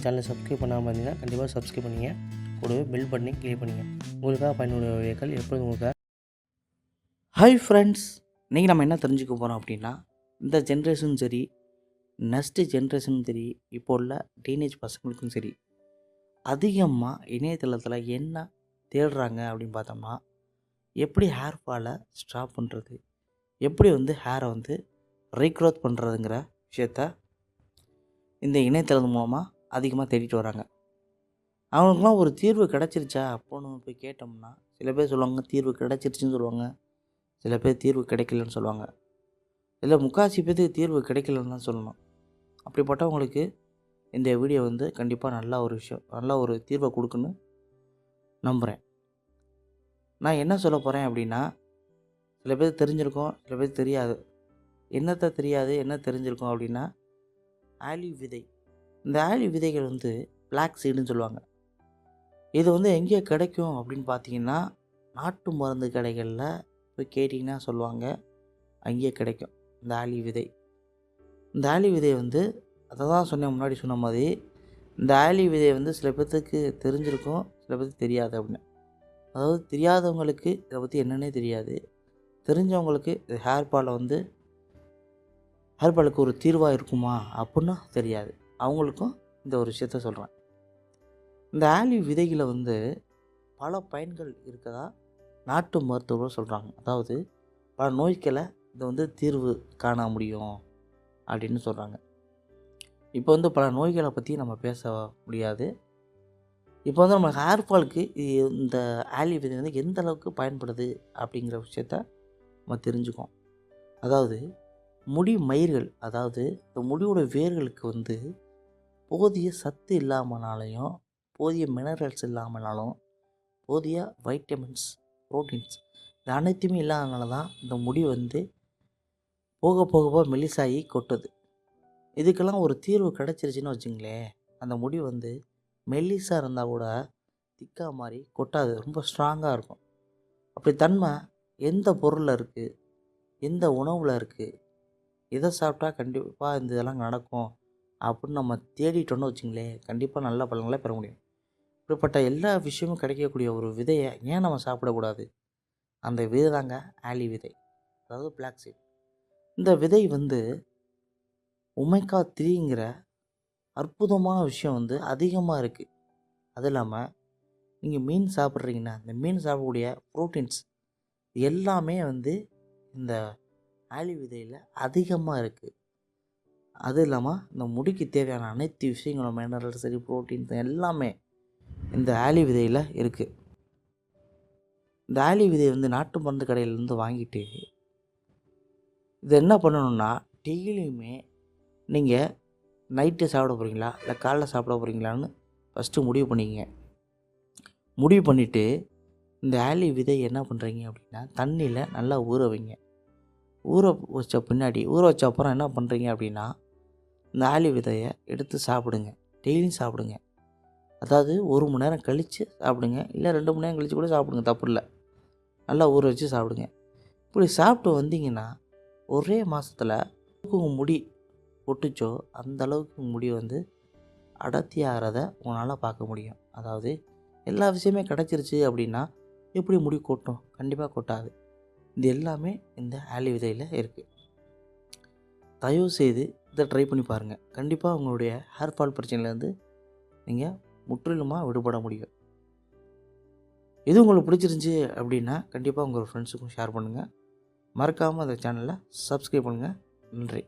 நம்ம சேனலை சப்ஸ்கிரைப் பண்ணாமல் இருந்தீங்கன்னா கண்டிப்பாக சப்ஸ்கிரைப் பண்ணிங்க. கூடவே பெல் பண்ணி கிளிக் பண்ணிங்க. உங்களுக்காக பயனுள்ள வீடியோக்கள் எப்பொழுதும் உங்களுக்கு ஹாய் ஃப்ரெண்ட்ஸ் இன்றைக்கி நம்ம என்ன தெரிஞ்சுக்க போகிறோம் அப்படின்னா இந்த ஜென்ரேஷனும் சரி நெக்ஸ்ட்டு ஜென்ரேஷனும் சரி இப்போ உள்ள டீனேஜ் பசங்களுக்கும் சரி அதிகமாக இணையதளத்தில் என்ன தேடுறாங்க அப்படின்னு பார்த்தோம்னா எப்படி ஹேர் ஃபாலை ஸ்டாப் பண்ணுறது எப்படி வந்து ஹேரை வந்து ரீக்ரோத் பண்ணுறதுங்கிற விஷயத்த இந்த இணையதளம் மூலமாக அதிகமாக தேடிட்டு வராங்க. அவங்களுக்குலாம் ஒரு தீர்வு கிடச்சிருச்சா? அப்போன்னு போய் கேட்டோம்னா சில பேர் சொல்லுவாங்க தீர்வு கிடச்சிருச்சுன்னு சொல்லுவாங்க. சில பேர் தீர்வு கிடைக்கலன்னு சொல்லுவாங்க. இல்லை முக்காசி பேருக்கு தீர்வு கிடைக்கலன்னு தான் சொல்லணும். அப்படிப்பட்டவங்களுக்கு இந்த வீடியோ வந்து கண்டிப்பாக நல்ல ஒரு விஷயம் நல்ல ஒரு தீர்வை கொடுக்குன்னு நம்புகிறேன் நான் என்ன சொல்ல போகிறேன் அப்படின்னா சில பேர் தெரிஞ்சிருக்கோம் சில பேர் தெரியாது. என்னத்தை தெரியாது என்ன தெரிஞ்சிருக்கோம் அப்படின்னா ஆலி விதை. இந்த ஆலி விதைகள் வந்து பிளாக் சீடுன்னு சொல்லுவாங்க. இது வந்து எங்கே கிடைக்கும் அப்படின்னு பார்த்தீங்கன்னா நாட்டு மருந்து கடைகளில் போய் கேட்டிங்கன்னா சொல்லுவாங்க அங்கேயே கிடைக்கும் இந்த ஆலி விதை. இந்த ஆலி விதை வந்து அதை தான் சொன்னேன் முன்னாடி சொன்ன மாதிரி இந்த ஆலி விதை வந்து சில பேர்த்துக்கு தெரிஞ்சிருக்கும் சில பேர்த்துக்கு தெரியாது அப்படின்னு. அதாவது தெரியாதவங்களுக்கு இதை பற்றி என்னன்னே தெரியாது. தெரிஞ்சவங்களுக்கு இது ஹேர் ஃபாலை வந்து ஹேர் ஃபாலுக்கு ஒரு தீர்வாக இருக்குமா அப்படின்னு தெரியாது. அவங்களுக்கும் இந்த ஒரு விஷயத்த சொல்கிறேன் இந்த ஆலிவ் விதைகளை வந்து பல பயன்கள் இருக்கதா நாட்டு மருத்துவர்கள் சொல்கிறாங்க அதாவது பல நோய்களை இதை வந்து தீர்வு காண முடியும் அப்படின்னு சொல்கிறாங்க இப்போ வந்து பல நோய்களை பற்றி நம்ம பேச முடியாது. இப்போ வந்து நம்ம ஹேர் ஃபாலுக்கு இந்த ஆலி விதை வந்து எந்த அளவுக்கு பயன்படுது அப்படிங்கிற விஷயத்த நம்ம தெரிஞ்சுக்கோம் அதாவது முடி மயிர்கள் அதாவது இந்த முடியோட வேர்களுக்கு வந்து போதிய சத்து இல்லாமனாலையும் போதிய மினரல்ஸ் இல்லாமனாலும் போதிய வைட்டமின்ஸ் ப்ரோட்டீன்ஸ் இது அனைத்துமே இல்லாதனால தான் இந்த முடி வந்து போக போக போக மெலிசாகி கொட்டுது. இதுக்கெல்லாம் ஒரு தீர்வு கிடச்சிருச்சுன்னு வச்சுங்களேன். அந்த முடி வந்து மெல்லிசாக இருந்தால் கூட திக்காக மாதிரி கொட்டாது ரொம்ப ஸ்ட்ராங்காக இருக்கும். அப்படி தன்மை எந்த பொருளில் இருக்குது எந்த உணவில் இருக்குது எதை சாப்பிட்டா கண்டிப்பாக இந்த இதெல்லாம் நடக்கும்? அப்படின்னு நம்ம தேடிட்டோன்னு வச்சுங்களேன் கண்டிப்பாக நல்ல பலன்களை பெற முடியும். இப்படிப்பட்ட எல்லா விஷயமும் கிடைக்கக்கூடிய ஒரு விதையை ஏன் நம்ம சாப்பிடக்கூடாது? அந்த விதை தாங்க ஆலி விதை அதாவது பிளாக் சீட் இந்த விதை வந்து உமைக்கா த்ரீங்கிற அற்புதமான விஷயம் வந்து அதிகமாக இருக்குது அது இல்லாமல் நீங்கள் மீன் சாப்பிட்றீங்கன்னா இந்த மீன் சாப்பிடக்கூடிய ப்ரோட்டீன்ஸ் எல்லாமே வந்து இந்த ஆலி விதையில் அதிகமாக இருக்குது அது இல்லாமல் இந்த முடிக்கு தேவையான அனைத்து விஷயங்களும் மினரல் சரி ப்ரோட்டீன்ஸ் எல்லாமே இந்த ஆலி விதையில் இருக்குது இந்த ஆலி விதையை வந்து நாட்டு மருந்து கடையிலேருந்து வாங்கிட்டு இது என்ன பண்ணணும்னா டெய்லியுமே நீங்கள் நைட்டு சாப்பிட போகிறீங்களா இல்லை காலைல சாப்பிட போகிறீங்களான்னு ஃபஸ்ட்டு முடிவு பண்ணிக்கங்க. முடிவு பண்ணிவிட்டு இந்த ஆலி விதை என்ன பண்ணுறீங்க அப்படின்னா தண்ணியில் நல்லா ஊற வைங்க. ஊற வச்ச பின்னாடி ஊற வச்ச அப்புறம் என்ன பண்ணுறீங்க அப்படின்னா இந்த ஆலி விதையை எடுத்து சாப்பிடுங்க. டெய்லியும் சாப்பிடுங்க. அதாவது ஒரு மணி நேரம் கழித்து சாப்பிடுங்க. இல்லை ரெண்டு மணி நேரம் கழித்து கூட சாப்பிடுங்க தப்பு இல்லை. நல்லா ஊற வச்சு சாப்பிடுங்க. இப்படி சாப்பிட்டு வந்தீங்கன்னா ஒரே மாதத்தில் உங்கள் முடி ஒட்டுச்சோ அந்த அளவுக்கு உங்கள் முடி வந்து அடர்த்தி ஆகிறத உங்களால் பார்க்க முடியும். அதாவது எல்லா விஷயமே கிடச்சிருச்சு அப்படின்னா எப்படி முடி கொட்டும்? கண்டிப்பாக கொட்டாது. இது எல்லாமே இந்த ஆலி விதையில் இருக்குது தயவு செய்து இதை ட்ரை பண்ணி பாருங்கள் கண்டிப்பாக உங்களுடைய ஹேர் ஃபால் பிரச்சனையிலேருந்து நீங்கள் முற்றிலுமாக விடுபட முடியும். இது உங்களுக்கு பிடிச்சிருந்துச்சி அப்படின்னா கண்டிப்பாக உங்கள் ஃப்ரெண்ட்ஸுக்கும் ஷேர் பண்ணுங்கள் மறக்காமல் அந்த சேனலை சப்ஸ்கிரைப் பண்ணுங்கள் நன்றி.